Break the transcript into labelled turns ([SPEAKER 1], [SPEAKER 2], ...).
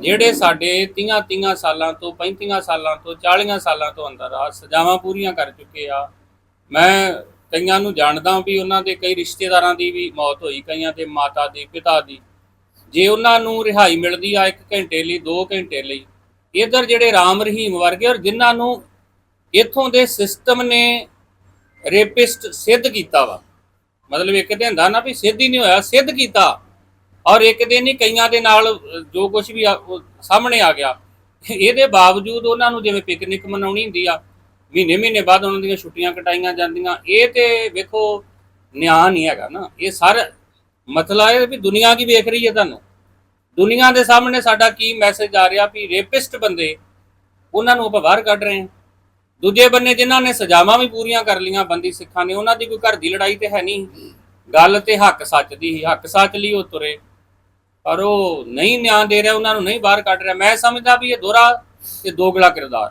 [SPEAKER 1] ਜਿਹੜੇ ਸਾਡੇ 30 30 ਸਾਲਾਂ ਤੋਂ 35 ਸਾਲਾਂ ਤੋਂ 40 ਸਾਲਾਂ ਤੋਂ ਅੰਦਰ ਆ, ਸਜ਼ਾਵਾਂ ਪੂਰੀਆਂ ਕਰ ਚੁੱਕੇ ਆ। ਮੈਂ ਕਈਆਂ ਨੂੰ ਜਾਣਦਾ ਵੀ ਉਹਨਾਂ ਦੇ ਕਈ ਰਿਸ਼ਤੇਦਾਰਾਂ ਦੀ ਵੀ ਮੌਤ ਹੋਈ, ਕਈਆਂ ਦੇ ਮਾਤਾ ਦੀ, ਪਿਤਾ ਦੀ। ਜੇ ਉਹਨਾਂ ਨੂੰ ਰਿਹਾਈ ਮਿਲਦੀ ਆ 1 ਘੰਟੇ ਲਈ 2 ਘੰਟੇ ਲਈ, ਇਧਰ ਜਿਹੜੇ ਰਾਮ ਰਹੀਮ ਵਰਗੇ ਔਰ ਜਿਨ੍ਹਾਂ ਨੂੰ ਇਥੋਂ ਦੇ ਸਿਸਟਮ ਨੇ ਰੇਪਿਸਟ ਸਿੱਧ ਕੀਤਾ ਵਾ। ਮਤਲਬ ਇੱਕ ਤੇ ਹੁੰਦਾ ਨਾ ਵੀ ਸਿੱਧ ਹੀ ਨਹੀਂ ਹੋਇਆ, ਸਿੱਧ ਕੀਤਾ। ਔਰ ਇੱਕ ਦਿਨ ਹੀ ਕਈਆਂ ਦੇ ਨਾਲ ਜੋ ਕੁਝ ਵੀ ਸਾਹਮਣੇ ਆ ਗਿਆ। ਇਹਦੇ ਬਾਵਜੂਦ ਉਹਨਾਂ ਨੂੰ ਜਿਵੇਂ ਪਿਕਨਿਕ ਮਨਾਉਣੀ ਹੁੰਦੀ ਆ ਮਹੀਨੇ ਮਹੀਨੇ ਬਾਅਦ ਉਹਨਾਂ ਦੀਆਂ ਛੁੱਟੀਆਂ ਕਟਾਈਆਂ ਜਾਂਦੀਆਂ, ਇਹ ਤੇ ਵੇਖੋ ਨਿਆਂ ਨਹੀਂ ਹੈਗਾ ਨਾ। ਇਹ ਸਾਰਾ, ਮਤਲਬ ਇਹ ਵੀ ਦੁਨੀਆ ਕੀ ਵੇਖ ਰਹੀ ਹੈ ਤੁਹਾਨੂੰ? ਦੁਨੀਆ ਦੇ ਸਾਹਮਣੇ ਸਾਡਾ ਕੀ ਮੈਸੇਜ ਆ ਰਿਹਾ ਵੀ ਰੇਪਿਸਟ ਬੰਦੇ, ਉਹਨਾਂ ਨੂੰ ਆਪਾਂ ਬਾਹਰ ਕੱਢ ਰਹੇ ਹਾਂ। ਦੂਜੇ ਬੰਨੇ ਜਿਨ੍ਹਾਂ ਨੇ ਸਜ਼ਾਵਾਂ ਵੀ ਪੂਰੀਆਂ ਕਰ ਲੀਆਂ ਬੰਦੀ ਸਿੱਖਾਂ ਨੇ, ਉਹਨਾਂ ਦੀ ਕੋਈ ਘਰ ਦੀ ਲੜਾਈ ਤੇ ਹੈ ਨਹੀਂ। ਗੱਲ ਤੇ ਹੱਕ ਸੱਚ ਦੀ ਹੀ ਹੱਕ ਸੱਚ ਲਈ ਉਹ ਤੁਰੇ। ਪਰ ਉਹ ਨਹੀਂ ਨਿਆਂ ਦੇ ਰਿਹਾ, ਉਹਨਾਂ ਨੂੰ ਨਹੀਂ ਬਾਹਰ ਕੱਢ ਰਿਹਾ। ਮੈਂ ਸਮਝਦਾ ਵੀ ਇਹ ਦੋਹਰਾ ਤੇ ਦੋਗਲਾ ਕਿਰਦਾਰ।